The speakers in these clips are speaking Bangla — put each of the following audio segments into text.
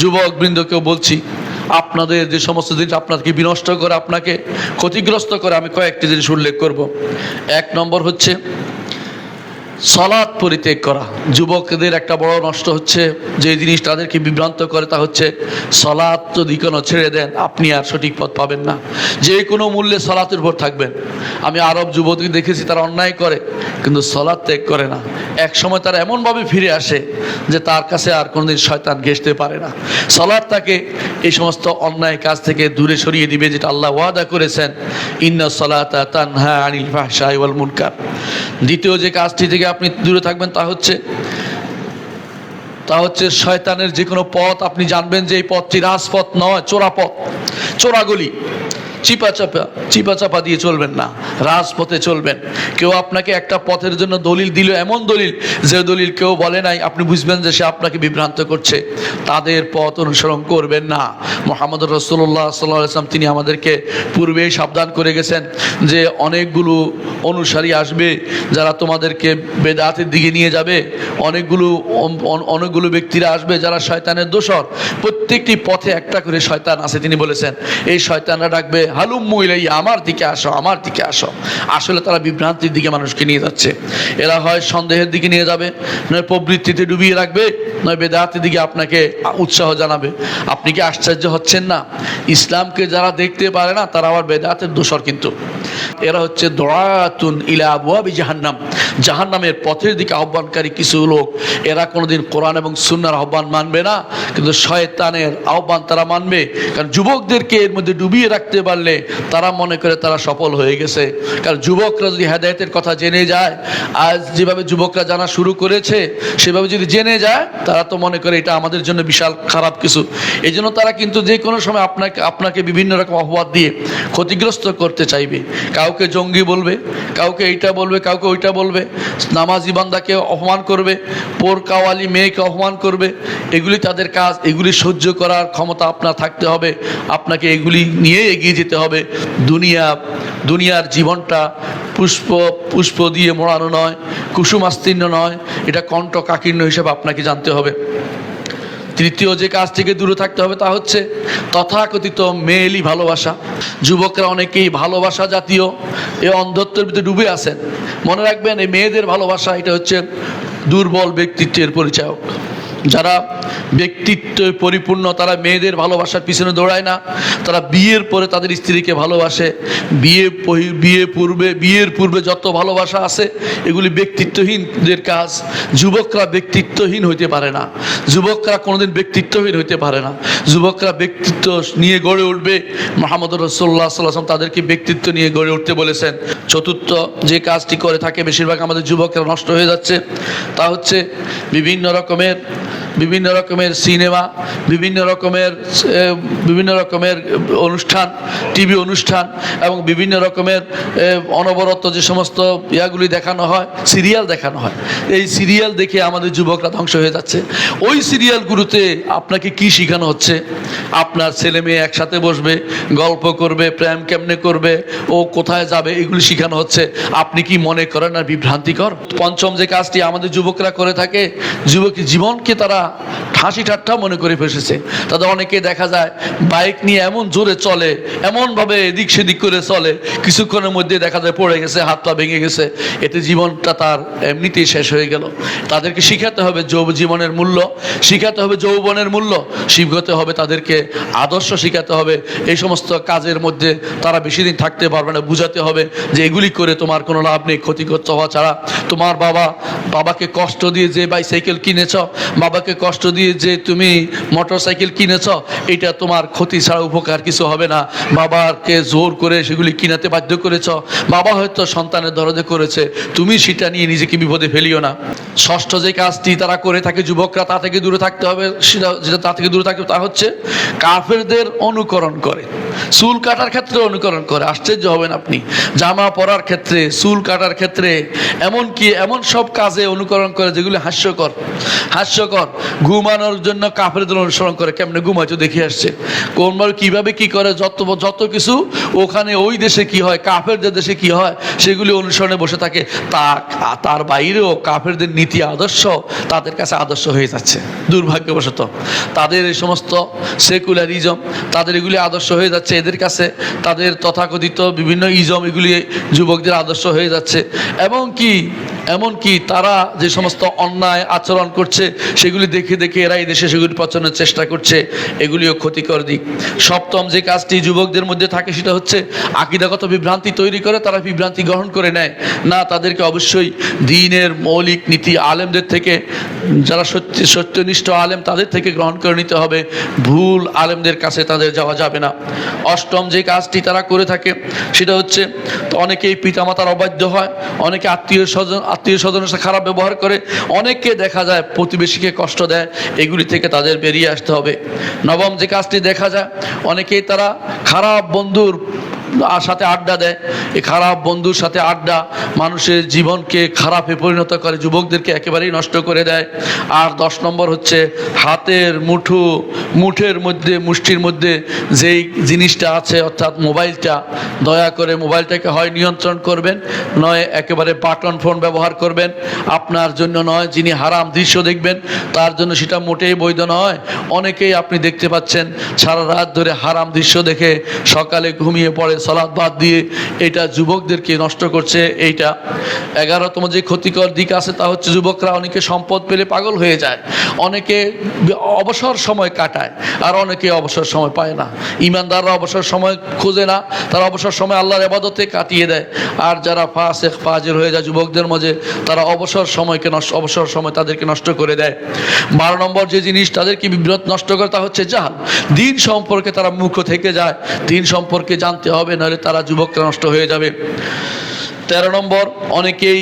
যুবক বৃন্দকেও বলছি, আপনাদের যে সমস্ত জিনিস আপনাকে বিনষ্ট করে, আপনাকে ক্ষতিগ্রস্ত করে, আমি কয়েকটি জিনিস উল্লেখ করব। এক নম্বর হচ্ছে সলাৎ পরিত্যাগ করা। যুবকদের একটা বড় নষ্ট হচ্ছে, যে জিনিস তাদেরকে বিভ্রান্ত করে তা হচ্ছে সলাৎ যদি কোনো ছেড়ে দেন, আপনি আর সঠিক পথ পাবেন না। যে কোনো মূল্যে সলাতের উপর থাকবেন। আমি আরব যুবতী দেখেছি, তারা অন্যায় করে, কিন্তু সলাৎ ত্যাগ করে না। এক সময় তারা এমনভাবে ফিরে আসে, যে তার কাছে আর কোনোদিন শয়তান ঘেসতে পারে না। সলাৎ তাকে এই সমস্ত অন্যায় কাজ থেকে দূরে সরিয়ে দিবে, যেটা আল্লাহ ওয়াদা করেছেন, ইন্না সলাতা তানহা আনিল ফাহশাই ওয়াল মুনকার। দ্বিতীয় যে কাজটি থেকে আপনি দূরে থাকবেন, তা হচ্ছে তা হচ্ছে শয়তানের যে কোনো পথ, আপনি জানবেন যে এই পথটি রাজপথ নয় চোরা পথ চোরাগুলি। চিপা চাপা চিপা চাপা দিয়ে চলবেন না, রাজপথে চলবেন। কেউ আপনাকে একটা পথের জন্য দলিল দিল, এমন দলিল, যে দলিল কেউ বলে নাই, আপনি বুঝবেন যে সে আপনাকে বিভ্রান্ত করছে। তাদের পথ অনুসরণ করবেন না। মোহাম্মদ রসুল্লাহ সাল্লাহ আসলাম তিনি আমাদেরকে পূর্বেই সাবধান করে গেছেন যে অনেকগুলো অনুসারী আসবে, যারা তোমাদেরকে বেদাতের দিকে নিয়ে যাবে। অনেকগুলো অন- অন- অনেকগুলো ব্যক্তিরা আসবে যারা শয়তানের দোষর। প্রত্যেকটি পথে একটা করে শয়তান আছে। তিনি বলেছেন, এই শয়তানরা ডাকবে হালুম মহিলাই আমার দিকে আসো, আমার দিকে আসো। আসলে তারা বিভ্রান্তির দিকে মানুষকে নিয়ে যাচ্ছে। এরা হয় সন্দেহের দিকে নিয়ে যাবে, নয় প্রবৃত্তিতে ডুবিয়ে রাখবে, নয় বেদাতের দিকে আপনাকে উৎসাহ জানাবে। আপনি কি আশ্চর্য হচ্ছেন না? ইসলামকে যারা দেখতে পারে না, তারা আবার বেদাতের দোষর কিন্তু। এরা হচ্ছে দোয়াতুন ইলা আবুয়াবি জাহান্নাম। জাহান্নামের পথের দিকে আহ্বানকারী কিছু লোক। এরা কোনোদিন কোরআন এবং সুন্নার আহ্বান মানবে না, কিন্তু শয়তানের আহ্বান তারা মানবে। কারণ যুবকদেরকে এর মধ্যে ডুবিয়ে রাখতে পারলে তারা মনে করে তারা সফল হয়ে গেছে। কারণ যুবকরা যদি হেদায়তের কথা জেনে যায়, আজ যেভাবে যুবকরা জানা শুরু করেছে, সেভাবে যদি জেনে যায়, তারা তো মনে করে এটা আমাদের জন্য বিশাল খারাপ কিছু। এই জন্য তারা কিন্তু যে কোনো সময় আপনাকে আপনাকে বিভিন্ন রকম অপবাদ দিয়ে ক্ষতিগ্রস্ত করতে চাইবে। কাউকে জঙ্গি বলবে, কাউকে এইটা বলবে, কাউকে ওইটা বলবে, নামাজি বান্দাকে অপমান করবে পোর কাওয়ালি মেয়েকে অপমান করবে, এগুলি তাদের কাজ, এগুলি সহ্য করার ক্ষমতা আপনার থাকতে হবে, আপনাকে এগুলি নিয়ে এগিয়ে যেতে হবে। দুনিয়া, দুনিয়ার জীবনটা পুষ্প পুষ্প দিয়ে মোড়ানো নয় কুসুমাস্তীর্ণ নয়, এটা কণ্ঠ কাকীর্ণ হিসেবে আপনাকে জানতে হবে। তৃতীয় যে কাজ থেকে দূরে থাকতে হবে তা হচ্ছে তথাকথিত মেয়েলি ভালোবাসা। যুবকরা অনেকেই ভালোবাসা জাতীয় এ অন্ধত্বের ভিতরে ডুবে আছেন। মনে রাখবেন, এই মেয়েদের ভালোবাসা, এটা হচ্ছে দুর্বল ব্যক্তিত্বের পরিচায়ক। যারা ব্যক্তিত্ব পরিপূর্ণ, তারা মেয়েদের ভালোবাসার পিছনে দৌড়ায় না। তারা বিয়ের পরে তাদের স্ত্রীকে ভালোবাসে। বিয়ে বিয়ে পূর্বে, বিয়ের পূর্বে যত ভালোবাসা আছে, এগুলি ব্যক্তিত্বহীনদের কাজ। যুবকরা ব্যক্তিত্বহীন হইতে পারে না। যুবকরা কোনোদিন ব্যক্তিত্বহীন হইতে পারে না। যুবকরা ব্যক্তিত্ব নিয়ে গড়ে উঠবে। মোহাম্মদ রসোল্লা সাল্লাম তাদেরকে ব্যক্তিত্ব নিয়ে গড়ে উঠতে বলেছেন। চতুর্থ যে কাজটি করে থাকে, বেশিরভাগ আমাদের যুবকরা নষ্ট হয়ে যাচ্ছে। তা হচ্ছে বিভিন্ন রকমের বিভিন্ন রকমের সিনেমা, বিভিন্ন রকমের বিভিন্ন রকমের অনুষ্ঠান, টিভি অনুষ্ঠান এবং বিভিন্ন রকমের অনবরত যে সমস্ত ইয়াগুলি দেখানো হয়, সিরিয়াল দেখানো হয়। এই সিরিয়াল দেখে আমাদের যুবকরা ধ্বংস হয়ে যাচ্ছে। ওই সিরিয়ালগুলোতে আপনাকে কি শেখানো হচ্ছে? আপনার ছেলে মেয়ে একসাথে বসবে, গল্প করবে, প্রেম কেমনে করবে, ও কোথায় যাবে, এগুলি শেখানো হচ্ছে। আপনি কি মনে করেন না বিভ্রান্তিকর? পঞ্চম যে কাজটি আমাদের যুবকরা করে থাকে, যুবক জীবনকে তারা হাসি ঠাট্টা মনে করে ফেসেছে। তাদের অনেকে দেখা যায় বাইক নিয়ে এমন জোরে চলে, এমনভাবে এদিক সেদিক করে চলে, কিছুক্ষণের মধ্যে দেখা যায় পড়ে গেছে, হাত পা ভেঙে গেছে। এতে জীবনটা তার এমনিতেই শেষ হয়ে গেল। তাদেরকে শিখাতে হবে যৌব জীবনের মূল্য, শিখাতে হবে যৌবনের মূল্য, শিখাতে হবে তাদেরকে আদর্শ শিখাতে হবে। এই সমস্ত কাজের মধ্যে তারা বেশি দিন থাকতে পারবে না, বুঝাতে হবে যে এগুলি করে তোমার কোনো লাভ নেই, ক্ষতিগ্রস্ত হওয়া ছাড়া। তোমার বাবা, বাবাকে কষ্ট দিয়ে যে বাইসাইকেল কিনেছ, বাবাকে কষ্ট দিয়ে যে তুমি মোটর সাইকেল কিনেছ, এটা তোমার ক্ষতি ছাড়া উপকার কিছু হবে না। বাবাকে জোর করে সেগুলি কিনাতে বাধ্য করেছ। বাবা হয়তো সন্তানের দরজে করেছে। তুমি সেটা নিয়ে নিজেকে বিপদে ফেলিও না। ষষ্ঠ যে কাজটি তারা করে থাকে, যুবকরা তা থেকে দূরে থাকতে হবে, সেটা যেটা তা থেকে দূরে থাকবে তা হচ্ছে কাফেরদের অনুকরণ করে। চুল কাটার ক্ষেত্রে অনুকরণ করে, আশ্চর্য হবেন আপনি। জামা পরার ক্ষেত্রে, চুল কাটার ক্ষেত্রে এমন কি এমন সব কাজে অনুকরণ করে যেগুলি হাস্যকর। হাস্যকর, ঘুমানোর জন্য কাফেরদের অনুসরণ করে, কেমনে ঘুমাইতো দেখে আসছে। কোনবার কীভাবে কি করে, যত যত কিছু, ওখানে ওই দেশে কি হয় কাফেরদের দেশে কি হয়, সেগুলি অনুসরণে বসে থাকে। তা তার বাইরেও কাফেরদের নীতি আদর্শ তাদের কাছে আদর্শ হয়ে যাচ্ছে। দুর্ভাগ্যবশত, তাদের এই সমস্ত সেকুলারিজম, তাদের এগুলি আদর্শ হয়ে যাচ্ছে। এদের কাছে, তাদের তথাকথিত বিভিন্ন ইজম এগুলি যুবকদের আদর্শ হয়ে যাচ্ছে। এবং কি, এমন কি তারা যে সমস্ত অন্যায় আচরণ করছে, সেগুলি দেখে দেখে এরা দেশে সেগুলি পচানোর চেষ্টা করছে, এগুলিও ক্ষতিকর দিক। সপ্তম যে কাজটি যুবকদের মধ্যে থাকে সেটা হচ্ছে, আকিদাগত বিভ্রান্তি তৈরি করে, তারা বিভ্রান্তি গ্রহণ করে নেয়। না, তাদেরকে অবশ্যই দিনের মৌলিক নীতি আলেমদের থেকে, যারা সত্যি, সত্যনিষ্ঠ আলেম, তাদের থেকে গ্রহণ করে নিতে হবে। ভুল আলেমদের কাছে তাদের যাওয়া যাবে না। অষ্টম যে কাজটি তারা করে থাকে, সেটা হচ্ছে তো অনেকেই পিতামাতার অবাধ্য হয়, অনেকে আত্মীয় স্বজন, আত্মীয় স্বজনের সাথে খারাপ ব্যবহার করে, অনেককে দেখা যায় প্রতিবেশীকে কষ্ট দেয়, এগুলি থেকে তাদের বেরিয়ে আসতে হবে। নবম যে কাজটি দেখা যায়, অনেকেই তারা খারাপ বন্ধুর সাথে আড্ডা দেয়। এই খারাপ বন্ধুর সাথে আড্ডা মানুষের জীবনকে খারাপে পরিণত করে, যুবকদেরকে একেবারেই নষ্ট করে দেয়। আর দশ নম্বর হচ্ছে হাতের মুঠো, মুঠের মধ্যে, মুষ্টির মধ্যে যেই জিনিসটা আছে, অর্থাৎ মোবাইলটা, দয়া করে মোবাইলটাকে হয় নিয়ন্ত্রণ করবেন, নয় একেবারে বাটন ফোন ব্যবহার করবেন। আপনার জন্য নয়, যিনি হারাম দৃশ্য দেখবেন, তার জন্য সেটা মোটেই বৈধ নয়। অনেকেই আপনি দেখতে পাচ্ছেন, সারা রাত ধরে হারাম দৃশ্য দেখে সকালে ঘুমিয়ে পড়ে সলাদ বাদ দিয়ে এটা যুবকদেরকে নষ্ট করছে, এইটা। এগারোতম যে ক্ষতিকর দিক আছে তা হচ্ছে যুবকরা অনেকে সম্পদ পেলে পাগল হয়ে যায়, অনেকে অবসর সময় কাটায়, আর অনেকে অবসর সময় পায় না। ইমানদাররা অবসর সময় খোঁজে না, তারা অবসর সময় আল্লাহর আবাদতে কাটিয়ে দেয়। আর যারা ফাসেক, ফাজের হয়ে যায় যুবকদের মাঝে, তারা অবসর সময়কে নষ্ট অবসর সময় তাদেরকে নষ্ট করে দেয়। বারো নম্বর যে জিনিস, তাদেরকে বিব্রত নষ্ট করে তা হচ্ছে জাহাল। দিন সম্পর্কে তারা মুখ থেকে যায়, দিন সম্পর্কে জানতে হবে। নাহলে তারা যুবকরা নষ্ট হয়ে যাবে। তেরো নম্বর অনেকেই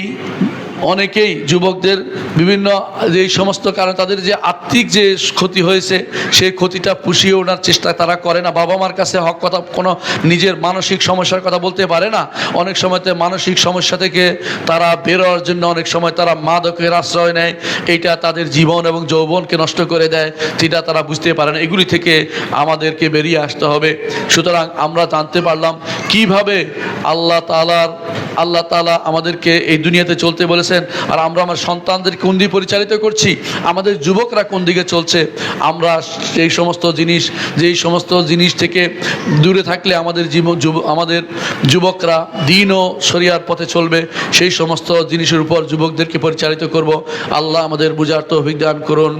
অনেকেই যুবকদের বিভিন্ন এই সমস্ত কারণে তাদের যে আর্থিক যে ক্ষতি হয়েছে, সেই ক্ষতিটা পুষিয়ে ওঠার চেষ্টা তারা করে না। বাবা মার কাছে হক কথা, কোনো নিজের মানসিক সমস্যার কথা বলতে পারে না। অনেক সময়তে মানসিক সমস্যা থেকে তারা বেরোয়ার জন্য অনেক সময় তারা মাদকের আশ্রয় নেয়। এইটা তাদের জীবন এবং যৌবনকে নষ্ট করে দেয়। সেটা তারা বুঝতে পারে না। এগুলি থেকে আমাদেরকে বেরিয়ে আসতে হবে। সুতরাং আমরা জানতে পারলাম কীভাবে আল্লাহ তালার আল্লাহ তালা আমাদেরকে এই দুনিয়াতে চলতে বলেছেন, আর আমরা আমার সন্তানদের কোন দিকে পরিচালিত করছি, আমাদের যুবকরা কোন দিকে চলছে, আমরা সেই সমস্ত জিনিস, যেই সমস্ত জিনিস থেকে দূরে থাকলে আমাদের আমাদের যুবকরা দিন ও শরিয়ার পথে চলবে, সেই সমস্ত জিনিসের উপর যুবকদেরকে পরিচালিত করব। আল্লাহ আমাদের বুঝার তো অভিজ্ঞান করুন।